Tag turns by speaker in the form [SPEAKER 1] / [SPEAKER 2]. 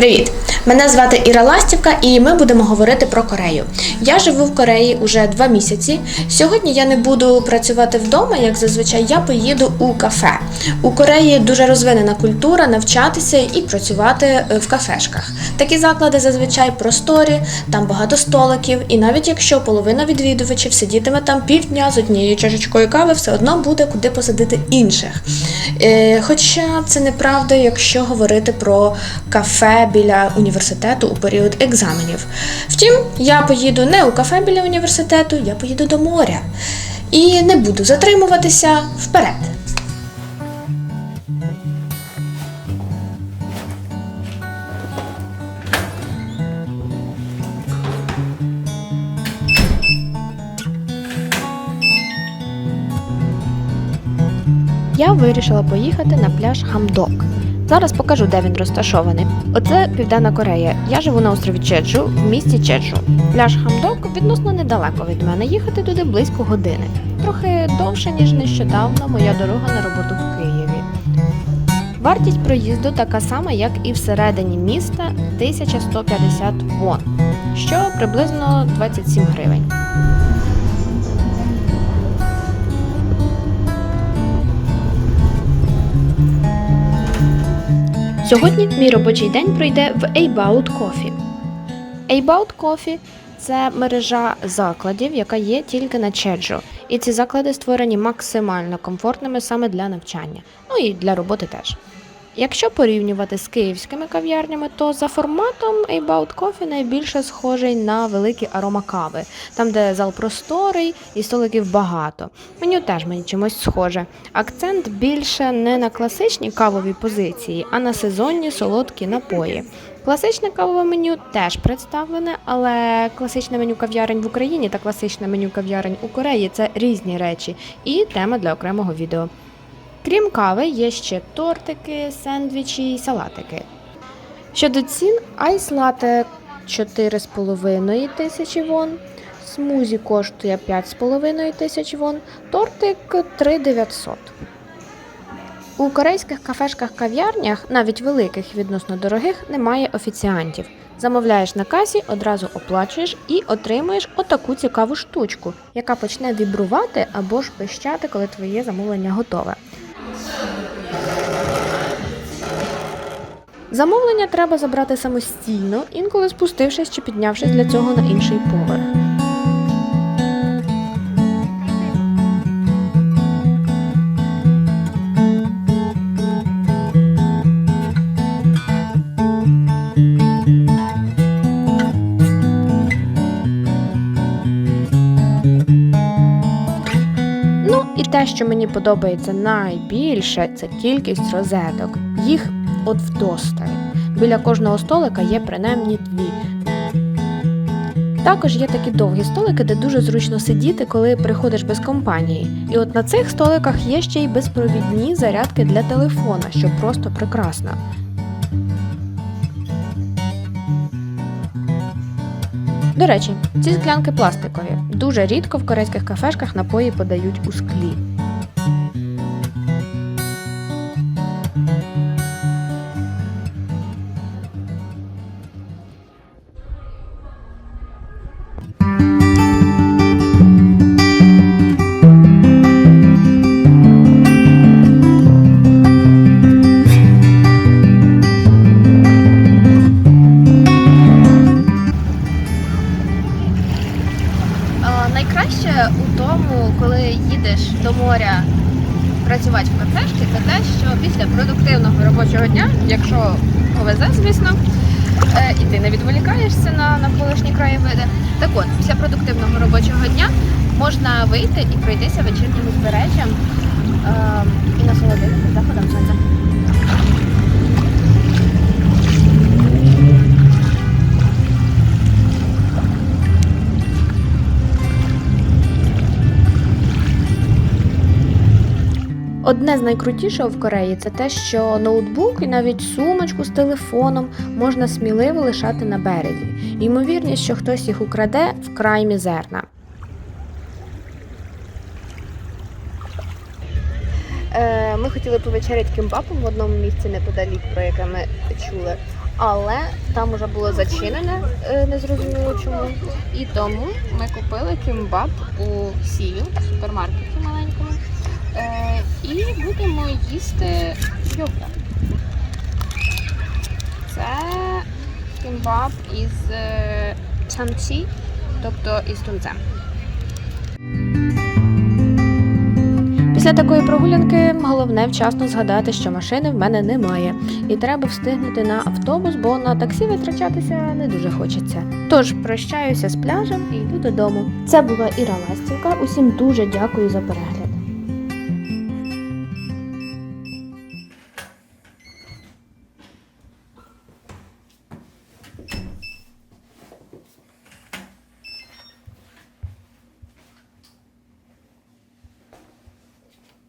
[SPEAKER 1] Привіт! Мене звати Іра Ластівка, і ми будемо говорити про Корею. Я живу в Кореї уже два місяці. Сьогодні я не буду працювати вдома, як зазвичай. Я поїду у кафе. У Кореї дуже розвинена культура навчатися і працювати е, в кафешках. Такі заклади зазвичай просторі, там багато столиків, і навіть якщо половина відвідувачів сидітиме там півдня з однією чашечкою кави, все одно буде куди посадити інших. Е, Хоча це неправда, якщо говорити про кафе біля університету у період екзаменів. Втім, я поїду не у кафе біля університету, я поїду до моря. І не буду затримуватися вперед. Я вирішила поїхати на пляж Хамдок. Зараз покажу, де він розташований. Оце Південна Корея. Я живу на острові Чеджу в місті Чеджу. Пляж Хамдок відносно недалеко від мене. Їхати туди близько години. Трохи довше, ніж нещодавно моя дорога на роботу в Києві. Вартість проїзду така сама, як і всередині міста 1150 вон, що приблизно 27 гривень. Сьогодні мій робочий день пройде в About Coffee. About Coffee – це мережа закладів, яка є тільки на Чеджу. І ці заклади створені максимально комфортними саме для навчання, ну і для роботи теж. Якщо порівнювати з київськими кав'ярнями, то за форматом About Coffee найбільше схожий на великі аромакави, там де зал просторий і столиків багато. Меню теж мені чимось схоже. Акцент більше не на класичні кавові позиції, а на сезонні солодкі напої. Класичне кавове меню теж представлене, але класичне меню кав'ярень в Україні та класичне меню кав'ярень у Кореї це різні речі і тема для окремого відео. Крім кави, є ще тортики, сендвічі і салатики. Щодо цін, айс лате 4,5 тисячі вон, смузі коштує 5,5 тисяч вон, тортик 3,900. У корейських кафешках-кав'ярнях, навіть великих відносно дорогих, немає офіціантів. Замовляєш на касі, одразу оплачуєш і отримуєш отаку цікаву штучку, яка почне вібрувати або ж пищати, коли твоє замовлення готове. Замовлення треба забрати самостійно, інколи спустившись чи піднявшись для цього на інший поверх. Ну і те, що мені подобається найбільше, це кількість розеток. Їх от вдосталь. Біля кожного столика є принаймні дві. Також є такі довгі столики, де дуже зручно сидіти, коли приходиш без компанії. І от на цих столиках є ще й безпровідні зарядки для телефона, що просто прекрасно. До речі, ці склянки пластикові. Дуже рідко в корейських кафешках напої подають у склі. Найкраще у тому, коли їдеш до моря працювати в кафешці, це те, що після продуктивного робочого дня, якщо повезе, звісно, е, і ти не відволікаєшся на навколишні краєвиди. Так от, після продуктивного робочого дня можна вийти і пройтися вечірнім узбережжям е, і насолодитися Одне з найкрутішого в Кореї це те, що ноутбук і навіть сумочку з телефоном можна сміливо лишати на березі. Ймовірність, що хтось їх украде, вкрай мізерна. Е, ми хотіли повечеряти кімбапом в одному місці неподалік, про яке ми чули. але там уже було зачинене, е, незрозуміло чому. І тому ми купили кімбаб у Сію, в супермаркеті маленькому. Е, і будемо їсти його. Це кімбаб із е, тобто із тунцем. Після такої прогулянки головне вчасно згадати, що машини в мене немає, і треба встигнути на автобус, бо на таксі витрачатися не дуже хочеться. Тож прощаюся з пляжем і йду додому. Це була Іра Ластівка. Усім дуже дякую за перегляд.